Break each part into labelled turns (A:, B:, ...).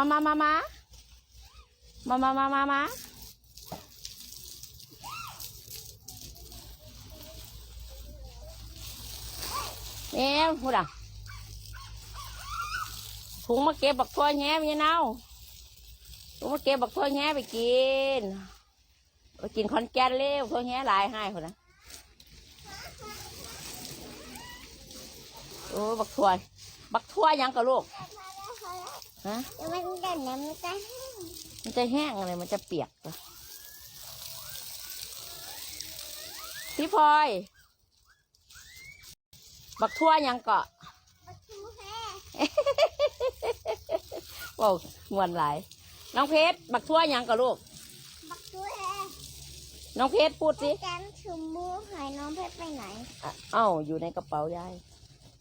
A: มามามามามามามามามาแม่พูดอะถุงมาเก็บบักทั่วแง่มีเน่าถุงมาเก็บบักทั่วแง่ไปกินไปกินคอนแกนเร็วทั่วแง่ลายให้คนนะโอ้บักทั่วบักทั่วยังกับลูก ฮะ
B: แล้วมันเด่นแล้วมันจะ
A: มันจะแห้งอะไรมันจะเปียกเหรอพี่พลอย บักทั่วหยังเกาะ
B: บักชูแฮ่
A: ว้าวมวนหลาย น้องเพชรบักทั่วหยังเกาะลูก
B: บักชูแฮ่
A: น้องเพชรพูดสิ
B: แกมชูมูหายน้องเพชรไปไหน
A: อะเอ้าอยู่ในกระเป๋ายาย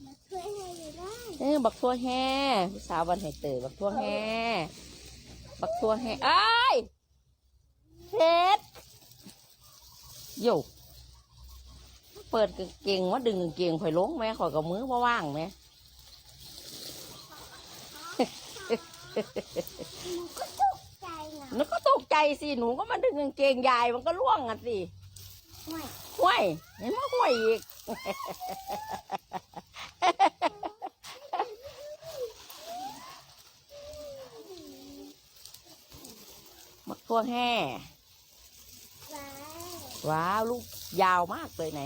B: บักชูแฮ่อยู่ได้
A: เออบักทั่วแห่พี่สาววันแห่เตอบักทั่วแห่บักทั่วแห่อ้ายเพชรโยเปิดกางเกงว่าดึงกางเกงข่อยลงไหมข่อยกับมือว่าว่างไหม
B: ก็ตกใจนะ
A: หนูก็ตกใจสิหนูก็มาดึงกางเกงยายมันก็ล่วงอะสิ
B: ไม่
A: ห้วยเห็นไหมห้วยอีก มักตัวแห่
B: ร้าย
A: ว้าวลูกยาวมากเลยไหน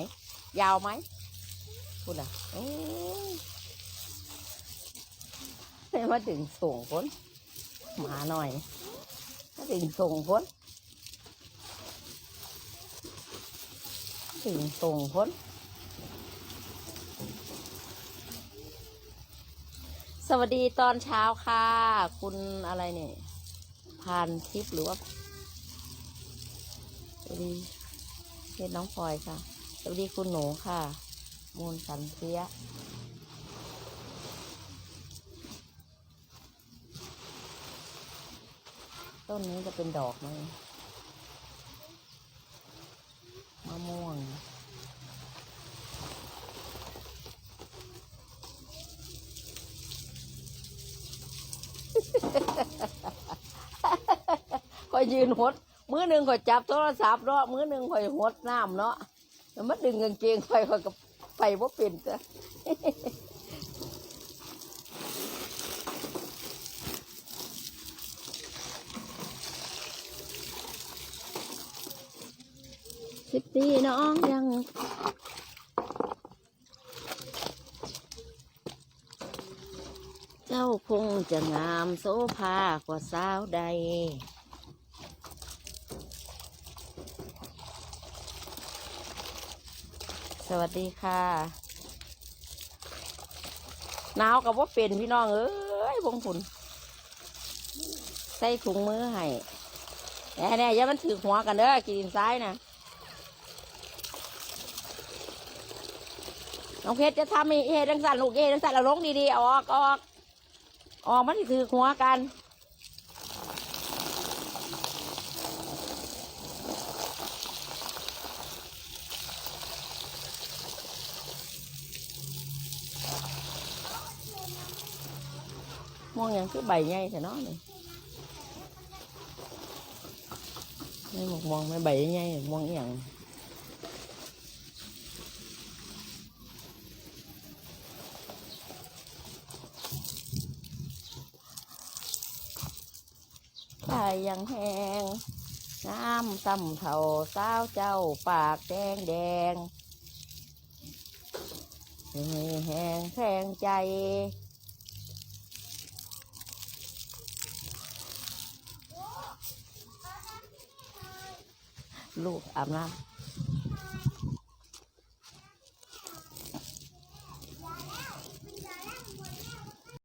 A: ยาวไหมพูดอะเอ้ยให้มาดึงส่งคนมาหน่อยมาดึงส่งคนดึงส่งคนสวัสดีตอนเช้าค่ะ คุณอะไรเนี่ย พานทิพย์หรือว่าสวัสดีเพชรน้องพลอยค่ะ สวัสดีคุณหนูค่ะ มูลสันเทียต้นนี้จะเป็นดอกไหมะม่วง ก็ยืนหดมือหนึ่งข่อยจับโทรศัพท์เนาะมือหนึ่งข่อยหดน้ำเนาะแล้วมาดึงกางเกงข่อยข่อยก็ไปว่าเป็นจ้ะสิบปีน้องยังเจ้าคงจะงามโซภากว่าสาวใด สวัสดีค่ะ หนาวกับว่าเป็นพี่น้องเอ้ยพงผุนใส่ถุงมือให้แน่แน่อย่ามันถือหัวกันเด้อกินซ้ายนะน้องเพชรจะทำให้เฮดังสันลูกเฮดังสันเราลงดีๆออกออกออกมันถือหัวกัน mua ngàn cứ bày ngay thì nó này. Đây, một mòn mới bày ngay, một mòn nhận thời dần hèn nam tâm thầu sao châu bạc đen đen hèn khen chay ลูกอาบน้ำ